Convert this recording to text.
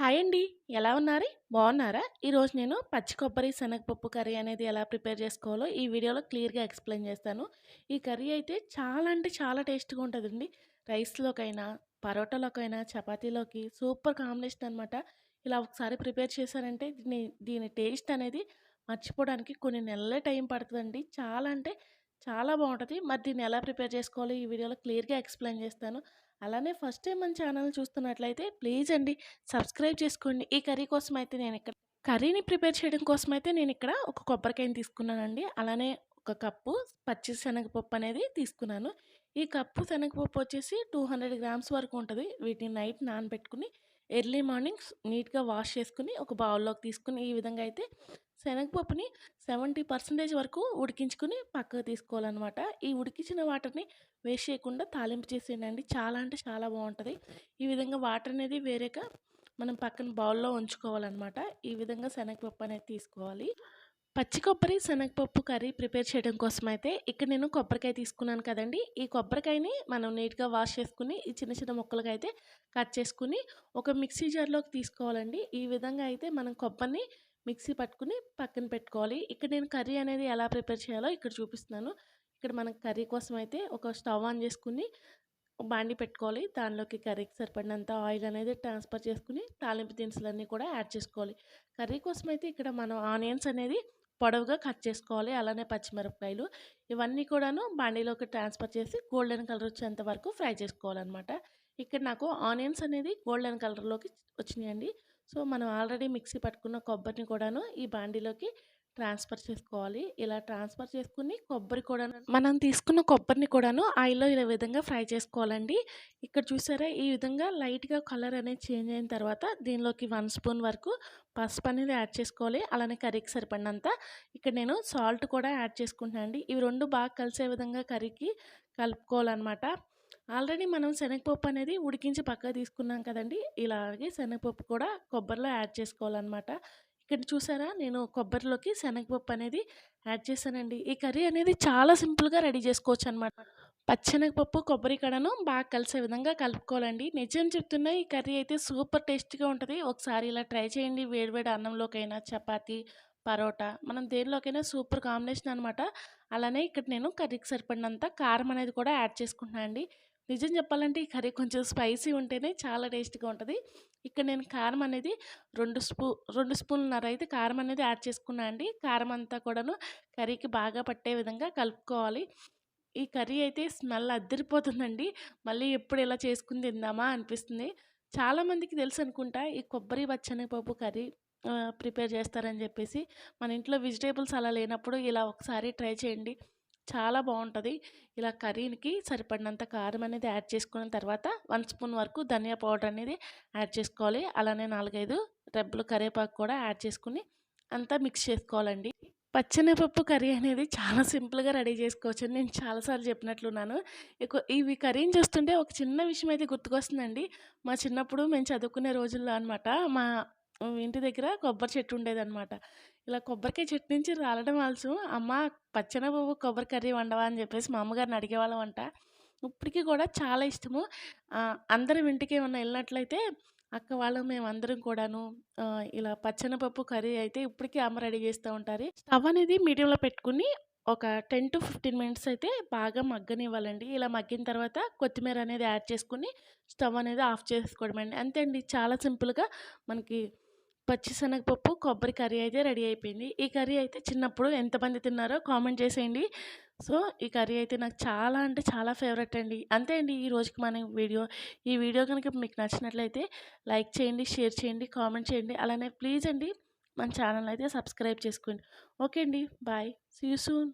Hi అండి. ఎలా ఉన్నారు? బాగున్నారా? ఈరోజు నేను పచ్చి కొబ్బరి, శనగపప్పు కర్రీ అనేది ఎలా ప్రిపేర్ చేసుకోవాలో ఈ వీడియోలో క్లియర్‌గా ఎక్స్‌ప్లెయిన్ చేస్తాను. ఈ కర్రీ అయితే చాలా అంటే చాలా టేస్ట్‌గా ఉంటుందండి రైస్‌లోకైనా, పరోటాలోకైనా, చపాతీలోకి సూపర్ కాంబినేషన్ అనమాట. ఇలా ఒకసారి ప్రిపేర్ చేశారంటే దీని దీని టేస్ట్ అనేది మర్చిపోవడానికి కొన్ని నెలలే టైం పడుతుందండి చాలా అంటే చాలా బాగుంటుంది మరి దీన్ని ఎలా ప్రిపేర్ చేసుకోవాలో ఈ వీడియోలో క్లియర్‌గా ఎక్స్‌ప్లెయిన్ చేస్తాను. అలానే ఫస్ట్ టైం మన ఛానల్ చూస్తున్నట్లయితే ప్లీజ్ అండి సబ్స్క్రైబ్ చేసుకోండి. ఈ కర్రీ కోసం అయితే నేను ఇక్కడ కర్రీని ప్రిపేర్ చేయడం కోసం అయితే నేను ఇక్కడ ఒక కొబ్బరికాయని తీసుకున్నానండి. అలానే ఒక కప్పు పచ్చి శనగపప్పు అనేది తీసుకున్నాను. ఈ కప్పు శనగపప్పు వచ్చేసి 200 గ్రామ్స్ వరకు ఉంటుంది వీటిని నైట్ నానబెట్టుకుని ఎర్లీ మార్నింగ్ నీట్‌గా వాష్ చేసుకుని ఒక బౌల్‌లోకి తీసుకుని ఈ విధంగా అయితే శనగపప్పుని 70% వరకు ఉడికించుకొని పక్కకు తీసుకోవాలన్నమాట ఈ ఉడికించిన వాటర్‌ని వేస్ట్ చేయకుండా తాలింపు చేసేయండి. చాలా అంటే చాలా బాగుంటుంది ఈ విధంగా వాటర్ అనేది వేరేగా మనం పక్కన బౌల్‌లో ఉంచుకోవాలన్నమాట ఈ విధంగా శనగపప్పు అనేది తీసుకోవాలి. పచ్చి కొబ్బరి, శనగపప్పు కర్రీ ప్రిపేర్ చేయడం కోసం అయితే ఇక్కడ నేను కొబ్బరికాయ తీసుకున్నాను కదండి ఈ కొబ్బరికాయని మనం నీట్‌గా వాష్ చేసుకుని ఈ చిన్న చిన్న ముక్కలుగా అయితే కట్ చేసుకుని ఒక మిక్సీ జార్‌లోకి తీసుకోవాలండి. ఈ విధంగా అయితే మనం కొబ్బరిని మిక్సీ పట్టుకుని పక్కన పెట్టుకోవాలి. ఇక్కడ నేను కర్రీ అనేది ఎలా ప్రిపేర్ చేయాలో ఇక్కడ చూపిస్తున్నాను. ఇక్కడ మనం కర్రీ కోసం అయితే ఒక స్టవ్ ఆన్ చేసుకుని బాండి పెట్టుకోవాలి. దానిలోకి కర్రీకి సరిపడినంత ఆయిల్ అనేది ట్రాన్స్‌ఫర్ చేసుకుని తాలింపు దినుసులన్నీ కూడా యాడ్ చేసుకోవాలి. కర్రీ కోసం అయితే ఇక్కడ మనం ఆనియన్స్ అనేది పొడవుగా కట్ చేసుకోవాలి. అలానే పచ్చిమిరపకాయలు ఇవన్నీ కూడాను బాండీలోకి ట్రాన్స్‌ఫర్ చేసి గోల్డెన్ కలర్ వచ్చేంత వరకు ఫ్రై చేసుకోవాలనమాట. ఇక్కడ నాకు ఆనియన్స్ అనేది గోల్డెన్ కలర్‌లోకి వచ్చినాయండి. సో, మనం ఆల్రెడీ మిక్సీ పట్టుకున్న కొబ్బరిని కూడాను ఈ బాండీలోకి ట్రాన్స్‌ఫర్ చేసుకోవాలి. ఇలా ట్రాన్స్‌ఫర్ చేసుకుని కొబ్బరి కూడాను మనం తీసుకున్న కొబ్బరిని కూడాను ఆయిల్‌లో ఇలా విధంగా ఫ్రై చేసుకోవాలండి. ఇక్కడ చూసారా ఈ విధంగా లైట్‌గా కలర్ అనేది చేంజ్ అయిన తర్వాత దీనిలోకి వన్ స్పూన్ వరకు పసుపు అనేది యాడ్ చేసుకోవాలి. అలానే కర్రీకి సరిపడినంత ఇక్కడ నేను సాల్ట్ కూడా యాడ్ చేసుకుంటున్నాను అండి ఇవి రెండు బాగా కలిసే విధంగా కర్రీకి కలుపుకోవాలన్నమాట ఆల్రెడీ మనం శనగపప్పు అనేది ఉడికించి పక్కకు తీసుకున్నాం కదండి ఇలాగే శనగపప్పు కూడా కొబ్బరిలో యాడ్ చేసుకోవాలనమాట. ఇక్కడ చూసారా నేను కొబ్బరిలోకి శనగపప్పు అనేది యాడ్ చేశానండి. ఈ కర్రీ అనేది చాలా సింపుల్‌గా రెడీ చేసుకోవచ్చు అనమాట పచ్చెనగపప్పు, కొబ్బరి కడను బాగా కలిసే విధంగా కలుపుకోవాలండి. నిజం చెప్తున్నా ఈ కర్రీ అయితే సూపర్ టేస్టీగా ఉంటుంది ఒకసారి ఇలా ట్రై చేయండి. వేడివేడి అన్నంలోకైనా, చపాతి పరోటా మనం దేనిలోకైనా సూపర్ కాంబినేషన్ అనమాట. అలానే ఇక్కడ నేను కర్రీకి సరిపడినంత కారం అనేది కూడా యాడ్ చేసుకుంటున్నానండి. నిజం చెప్పాలంటే ఈ కర్రీ కొంచెం స్పైసీ ఉంటేనే చాలా టేస్టీగా ఉంటుంది ఇక్కడ నేను కారం అనేది రెండు స్పూ 2 స్పూన్‌న్నర అయితే కారం అనేది యాడ్ చేసుకున్నా అండి. కారం అంతా కూడాను కర్రీకి బాగా పట్టే విధంగా కలుపుకోవాలి. ఈ కర్రీ అయితే స్మెల్ అద్దరిపోతుందండి మళ్ళీ ఎప్పుడు ఇలా చేసుకుని తిందామా అనిపిస్తుంది. చాలామందికి తెలుసు అనుకుంటా ఈ కొబ్బరి, పచ్చనిపప్పు కర్రీ ప్రిపేర్ చేస్తారని చెప్పేసి. మన ఇంట్లో వెజిటేబుల్స్ అలా లేనప్పుడు ఇలా ఒకసారి ట్రై చేయండి. చాలా బాగుంటుంది ఇలా కర్రీకి సరిపడినంత కారం అనేది యాడ్ చేసుకున్న తర్వాత వన్ స్పూన్ వరకు ధనియా పౌడర్ అనేది యాడ్ చేసుకోవాలి. అలానే 4, 5 రెబ్బలు కరివేపాకు కూడా యాడ్ చేసుకొని అంతా మిక్స్ చేసుకోవాలండి. పచ్చనిపప్పు కర్రీ అనేది చాలా సింపుల్‌గా రెడీ చేసుకోవచ్చు నేను చాలా సార్లు చెప్పినట్లున్నాను. ఇవి కర్రీని చూస్తుంటే ఒక చిన్న విషయం అయితే గుర్తుకొస్తుందండి. మా చిన్నప్పుడు మేము చదువుకునే రోజుల్లో అనమాట మా ఇంటి దగ్గర కొబ్బరి చెట్టు ఉండేదనమాట. ఇలా కొబ్బరికాయ చెట్టు నుంచి రాలడం ఆలస్యం అమ్మ పచ్చెనగపప్పు కొబ్బరి కర్రీ వండవా అని చెప్పేసి మా అమ్మగారిని అడిగేవాళ్ళమంట. ఇప్పటికి కూడా చాలా ఇష్టము. అందరం ఇంటికి ఏమన్నా వెళ్ళినట్లయితే అక్క వాళ్ళు మేమందరం కూడాను ఇలా పచ్చనపప్పు కర్రీ అయితే ఇప్పటికీ అమ్మ రెడీ చేస్తూ ఉంటారు. స్టవ్ అనేది మీడియంలో పెట్టుకొని ఒక 10-15 మినిట్స్ అయితే బాగా మగ్గనివ్వాలండి. ఇలా మగ్గిన తర్వాత కొత్తిమీర అనేది యాడ్ చేసుకొని స్టవ్ అనేది ఆఫ్ చేసుకోవడమండి. అంతే అండి. చాలా సింపుల్‌గా మనకి పచ్చి శనగపప్పు, కొబ్బరి కర్రీ అయితే రెడీ అయిపోయింది. ఈ కర్రీ అయితే చిన్నప్పుడు ఎంతమంది తిన్నారో కామెంట్ చేసేయండి. సో, ఈ కర్రీ అయితే నాకు చాలా అంటే చాలా ఫేవరెట్ అండి. అంతే అండి ఈ రోజుకి మన వీడియో. ఈ వీడియో కనుక మీకు నచ్చినట్లయితే లైక్ చేయండి, షేర్ చేయండి, కామెంట్ చేయండి. అలానే ప్లీజ్ అండి మన ఛానల్ అయితే సబ్స్క్రైబ్ చేసుకోండి. ఓకే అండి. బాయ్. See you soon.